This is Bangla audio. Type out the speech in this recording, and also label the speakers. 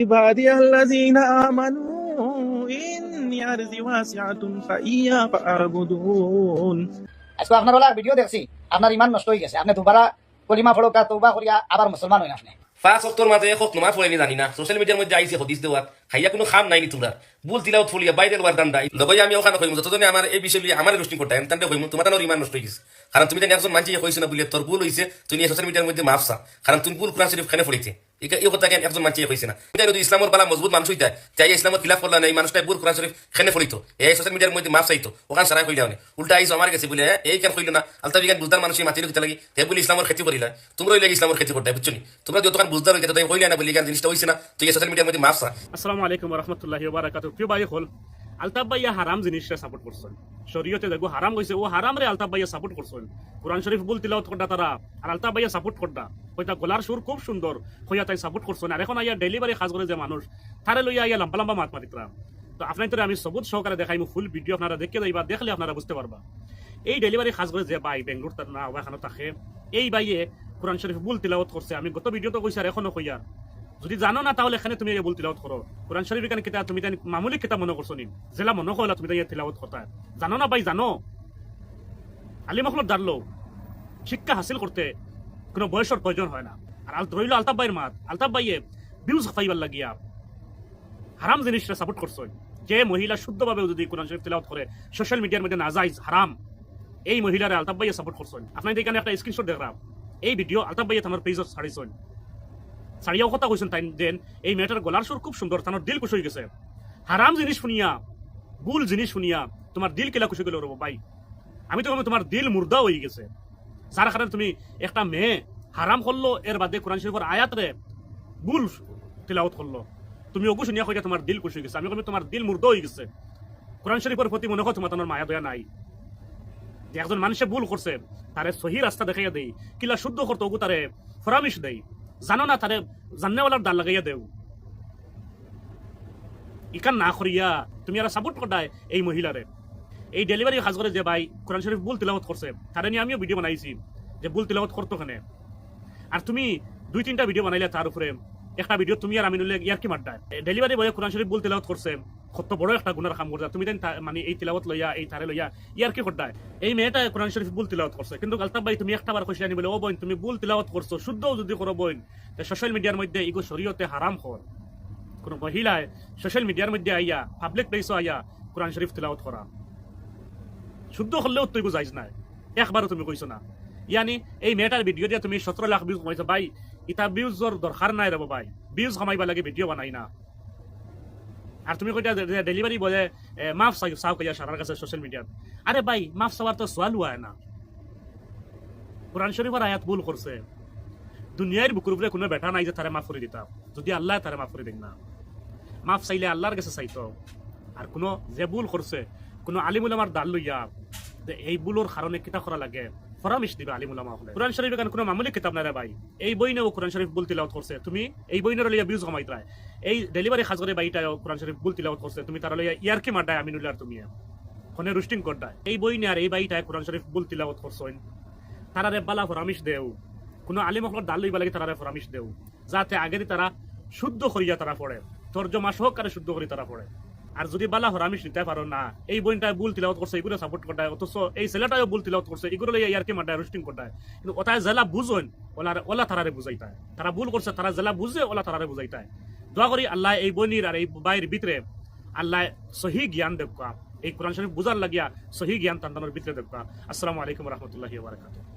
Speaker 1: عبادي الذين آمنوا إني أرضي واسعة فإياي فاعبدون
Speaker 2: আজকে আপনার ওলা ভিডিও দেখছি আপনার ইমান নষ্ট হয়ে গেছে আপনি দুবারা কলিমা ফড়কা তৌবা করিয়া আবার মুসলমান হই আপনি
Speaker 3: ফাঁস অক্টর মাঝে এক নমাজ পড়ে জানি না সোশ্যাল মিডিয়ার মধ্যে আইসি হদিস দেওয়ার খাইয়া কোনো খাম নাই তোমরা বুল তিলাও ফুলিয়া বাইরে লোয়ার দান দাই লগে আমি ওখানে কইম যতজনে আমার এই বিষয় লিয়ে আমার রোস্টিং করতে এমন কইম তোমার তানোর ইমান নষ্ট হয়ে গেছে কারণ তুমি জানি একজন মানছি কইছ না বলে তোর ভুল হইছে তুই সোশ্যাল মিডিয়ার মধ্যে মাফসা কারণ তুমি ভুল কোরআন শরীফ খানে পড়েছে এই এই কথা কেন একজন মানছি কইছে না। বালা মজবুত মানুষ হইতা তাই এই কোরআন শরীফ খানে এই মাফ উল্টা আইসো আমার কাছে এই না? আলতা বিজ্ঞান বুঝদার মানুষের মাতির কিতা লাগি, তে বলি ইসলামের ক্ষতি করিলা তোমরা লাগে ইসলামের নি? তাই বলি কেন জিনিসটা হইছে না, তুই সোশ্যাল মিডিয়ার মধ্যে মাফসা
Speaker 4: আসসালামু আলাইকুম রহমতুল্লাহি বারাকাতু প্রিয় ভাই হল ভাইয়া সাপোর্ট করছেন। দেখো হারাম কইছে ও হারাম রে ভাইয়া সাপোর্ট করছেন। কোরআন শরীফ বল তিলাওয়াত করডা তারা, আর আলতাফ ভাইয়া সাপোর্ট হইতা গলার সুর খুব সুন্দর হইয়া তাই সাপোর্ট করছেন আর এখন আইয়া ডেলিভারি খাস করে যে মানুষ তারে লইয়া আইয়া লম্বা লম্বা মাত মাতিতরা তো আপনার তো আমি সবুজ সহকারে দেখাইমু ফুল ভিডিও আপনারা দেখে যাইবা দেখলে আপনারা বুঝতে পারবা এই ডেলিভারি খাস করে যে ভাই বেঙ্গলোর তার না ওখানে থাকে এই বাইয়ে কোরআন শরীফ বুল তিলাওয়াত করছে আমি গত ভিডিওতে কইছি আর এখনও কইয়া যদি জানো না, তাহলে এখানে তুমি বল তিলাওয়াত করো কোরআন শরীফ এখানে কিতাব তুমি তাই মামুলি কিতাব মনে করছ নি? জেলা মনে করলা তুমি তাই তিলাওয়াত করতা জানো না ভাই জানো। আলী মখলত দাঁড়লো শিক্ষা হাসিল করতে কোনো বয়সের প্রয়োজন হয় না। আর আল রইল আলতাফ ভাইয়ের মাত। আলতাফ ভাইয়ে ভিউজ হাফাইবার লাগিয়া হারাম জিনিসটা সাপোর্ট করছ। যে মহিলা শুদ্ধভাবে যদি কোরআন শরীফ তিলাওয়াত করে সোশ্যাল মিডিয়ার মধ্যে না যায় হারাম, এই মহিলারে আলতাফ ভাইয়ে সাপোর্ট করছেন আপনাদের এখানে একটা স্ক্রিনশট দেখলাম। এই ভিডিও আলতাফ ভাইয়ে আমার পেজত ছাড়িছেন সারিয়াও কথা কইছেন তাই দেন, এই মেয়েটার গলার সুর খুব সুন্দর তার দিল খুশি হয়ে গেছে। হারাম জিনিস শুনিয়া, ভুল জিনিস শুনিয়া তোমার দিল কেলা খুশি গেল রব ভাই। আমি তো তোমার দিল মুর্দা হয়ে গেছে। যার কারণে তুমি একটা মেয়ে হারাম করল এর বাদে কোরআন শরীফের আয়াত রে ভুল তিলাওয়াত করল তুমি ওগু শুনিয়া কইয়া তোমার দিল খুশি গেছে। আমি কবি তোমার দিল মুর্দা হয়ে গেছে। কোরআন শরীফের প্রতি মনে হয় তোমার তোমার মায়া দয়া নাই। যে একজন মানুষে ভুল করছে তারে সহি রাস্তা দেখাইয়া দেই। কিলা শুদ্ধ করতো ওগু তারে ফরামিশ দেই। জানো না তারে জান্নেওয়ালার দাল লাগাইয়া দেও। ইকান না করিয়া তুমি আর সাপোর্ট করদায় এই মহিলারে এই ডেলিভারি কাজ করে যে ভাই কোরআন শরীফ বুল তিলাওয়াত করছে, তারে নিয়ে আমিও ভিডিও বানাইছি যে বুল তিলাওয়াত করতো খানে আর তুমি দুই তিনটা ভিডিও বানাইলে তার উপরে, একটা ভিডিও তুমি আর আমি নইলে ইয়ার কি মাড্ডায়? ডেলিভারি বয়ে কোরআন শরীফ বুল তিলাওয়াত করছে, কত বড় একটা গুনার কাম করছে। তুমি মানে এই তিলাওয়াত লইয়া, এই তারে লইয়া ইয়ার কি করদায় এই মেয়েটা কোরআন শরীফ বুল তিলাওয়াত করছে। কিন্তু আলতাফ ভাই, তুমি একটা বার খুশি আনি বলে, ও বোন, তুমি বুল তিলাওয়াত করছ শুদ্ধ যদি করো বোন সোশ্যাল মিডিয়ার মধ্যে ইগো শরীয়তে হারাম কর। কোন মহিলায় সোশ্যাল মিডিয়ার মধ্যে আইয়া পাবলিক প্লেসও আইয়া কোরআন শরীফ তিলাওয়াত করা। শুদ্ধ হলেও তুই বুঝাইছ না। একবারও তুমি কইছো না। ইয়ানি, এই মেয়েটার ভিডিও দিয়ে তুমি সতেরো লাখ ভিউজ কমাইছো ভাই ইটা ভিউজর দরকার নাই রব ভাই। ভিউজ কমাইবা লাগে ভিডিও বানাই না। আর তুমি কইটা ডেলিভারি বলে মাফ চাই চাও কইয়া সারার কাছে সোশ্যাল মিডিয়াত আরে ভাই, মাফ চাওয়ার তো সোয়াল হয় না। কোরআন শরীফের আয়াত ভুল করছে দুনিয়ার বুকুর উপরে কোনো বেটা নাই যে তারে মাফ করে দিতাম যদি আল্লাহ তারে মাফ করে দিন না। মাফ চাইলে আল্লাহর কাছে চাইতো আর কোনো যে ভুল করছে কোনো আলিমুল আমার দাল লইয়া যে এই ভুলোর কারণে কিতা করা লাগে। ফরামিশ দিবে আলিমুল আমা হলে। কোরআন শরীফ এখানে কোনো মামুলি কিতাব না রে ভাই। এই বই নেও কোরআন শরীফ বুল তিলাওয়াত করছে। তুমি এই বই লইয়া বিউজ কমাই তাই এই ডেলিভারি খাস করে বাইটা কোরআন শরীফ বুল তিলাওয়াত করছে। তুমি তারা লইয়া ইয়ার কি মাড্ডায় আমিনুল আর তুমি। ফোনে রুস্টিং করডায়। এই বই নিয়ে আর এই বাইটায় কোরআন শরীফ বুল তিলাওয়াত করছেন। তারারে বালা ফরামিশ দেও। কোনো আলিম হকর দাল লইবা লাগে তারারে ফরামিশ দেও। যাতে আগেরই তারা শুদ্ধ করিয়া তারা পড়ে। তর্জমা সহকারে শুদ্ধ করি তারা পড়ে। আর যদি বালা হরামিশ নিতে পারো না। এই বইটা বুল তিলাওয়াত করছে এগুলো সাপোর্ট করতে অথচ এই ছেলেটাও বুল তিলাওয়াত করছে এগুলো লইয়া ইয়ারকে মাড্ডায় রুস্টিং করতে কিন্তু ওটায় জেলা বুঝোন ওলা ওলা তারারে বুঝাইতায় তারা ভুল করছে, তারা জেলা বুঝে ওলা তারারে বুঝাইতায় দোয়া করি আল্লাহ এই বইনির আর এই বাইর ভিতরে আল্লাহ সহি জ্ঞান দেখবা এই কোরআন শরীফ বুঝার লাগিয়া সহি জ্ঞান তান্তানোর ভিতরে দেখবা আসসালামু আলাইকুম রহমতুল্লাহি বারাকাতুহ।